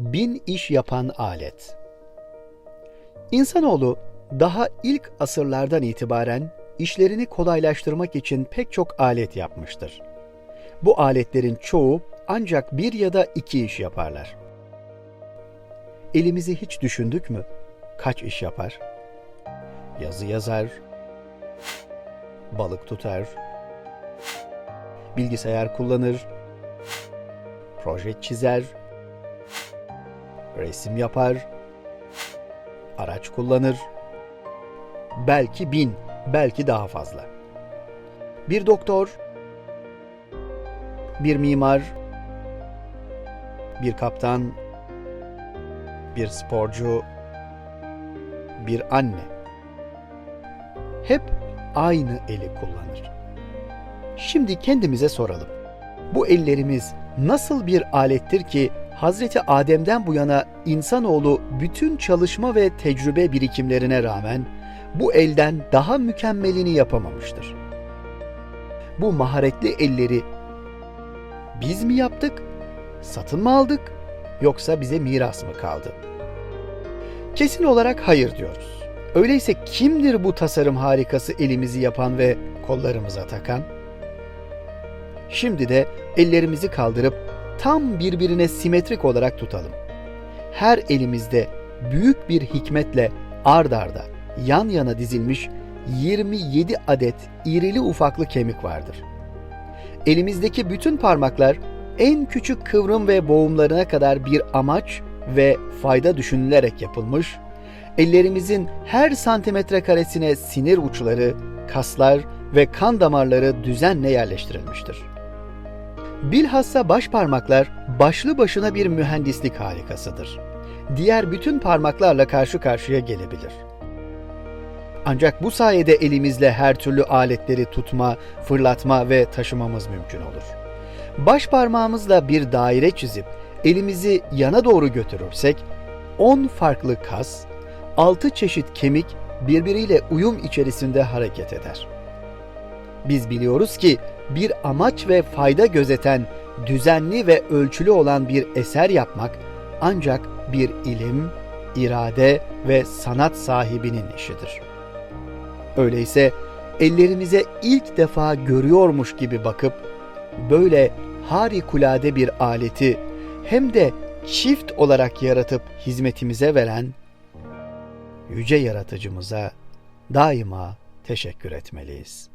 bin iş yapan alet. İnsanoğlu daha ilk asırlardan itibaren işlerini kolaylaştırmak için pek çok alet yapmıştır. Bu aletlerin çoğu ancak bir ya da iki iş yaparlar. Elimizi hiç düşündük mü? Kaç iş yapar? Yazı yazar, balık tutar, bilgisayar kullanır, proje çizer, resim yapar, araç kullanır, belki bin, belki daha fazla. Bir doktor, bir mimar, bir kaptan, bir sporcu, bir anne. Hep aynı eli kullanır. Şimdi kendimize soralım. Bu ellerimiz nasıl bir alettir ki Hazreti Adem'den bu yana insanoğlu bütün çalışma ve tecrübe birikimlerine rağmen bu elden daha mükemmelini yapamamıştır. Bu maharetli elleri biz mi yaptık, satın mı aldık yoksa bize miras mı kaldı? Kesin olarak hayır diyoruz. Öyleyse kimdir bu tasarım harikası elimizi yapan ve kollarımıza takan? Şimdi de ellerimizi kaldırıp tam birbirine simetrik olarak tutalım. Her elimizde büyük bir hikmetle ard arda, yan yana dizilmiş 27 adet irili ufaklı kemik vardır. Elimizdeki bütün parmaklar en küçük kıvrım ve boğumlarına kadar bir amaç ve fayda düşünülerek yapılmış, ellerimizin her santimetre karesine sinir uçları, kaslar ve kan damarları düzenle yerleştirilmiştir. Bilhassa baş parmaklar başlı başına bir mühendislik harikasıdır. Diğer bütün parmaklarla karşı karşıya gelebilir. Ancak bu sayede elimizle her türlü aletleri tutma, fırlatma ve taşımamız mümkün olur. Baş parmağımızla bir daire çizip elimizi yana doğru götürürsek 10 farklı kas, 6 çeşit kemik birbiriyle uyum içerisinde hareket eder. Biz biliyoruz ki bir amaç ve fayda gözeten, düzenli ve ölçülü olan bir eser yapmak ancak bir ilim, irade ve sanat sahibinin işidir. Öyleyse ellerimize ilk defa görüyormuş gibi bakıp böyle harikulade bir aleti hem de çift olarak yaratıp hizmetimize veren yüce yaratıcımıza daima teşekkür etmeliyiz.